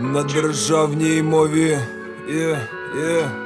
На державній мові. Є, є.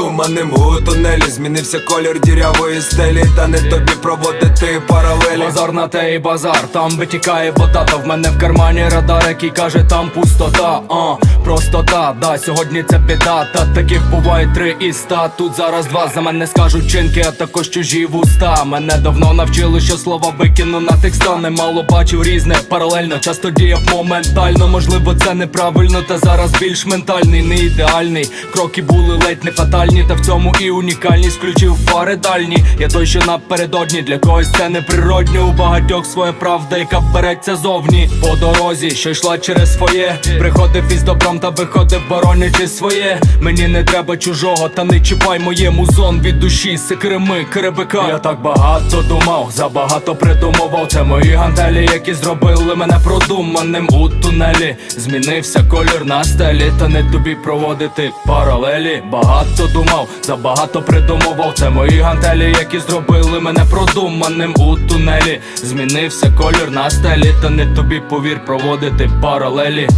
У тунелі змінився колір дірявої стелі. Та не тобі проводити паралелі. Базар на те і базар, там витікає вода, та в мене в кармані радар, який каже, там пустота, а простота, да, сьогодні це біда, та таких буває три і ста. Тут зараз два за мене скажуть чинки, а також чужі вуста. Мене давно навчили, що слова викину на текста Немало бачив різне, паралельно, часто діяв моментально. Можливо, це неправильно, та зараз більш ментальний, не ідеальний. Кроки були ледь не фатальні, та в цьому і унікальність включив фари дальні. Я той, що напередодні для когось це неприродньо. У багатьох своя правда, яка береться зовні. По дорозі, що йшла через своє. Приходив із добром та виходив, боронячи своє. Мені не треба чужого, та не чіпай моєму зон від душі, секреми, керебика. Я так багато думав, забагато придумував. Це мої гантелі, які зробили мене продуманим у тунелі. Змінився колір на стелі, та не тобі проводити паралелі. Багато думав, забагато придумував. Це мої гантелі, які зробили мене продуманим у тунелі. Змінився колір на стелі, та не тобі повір проводити паралелі.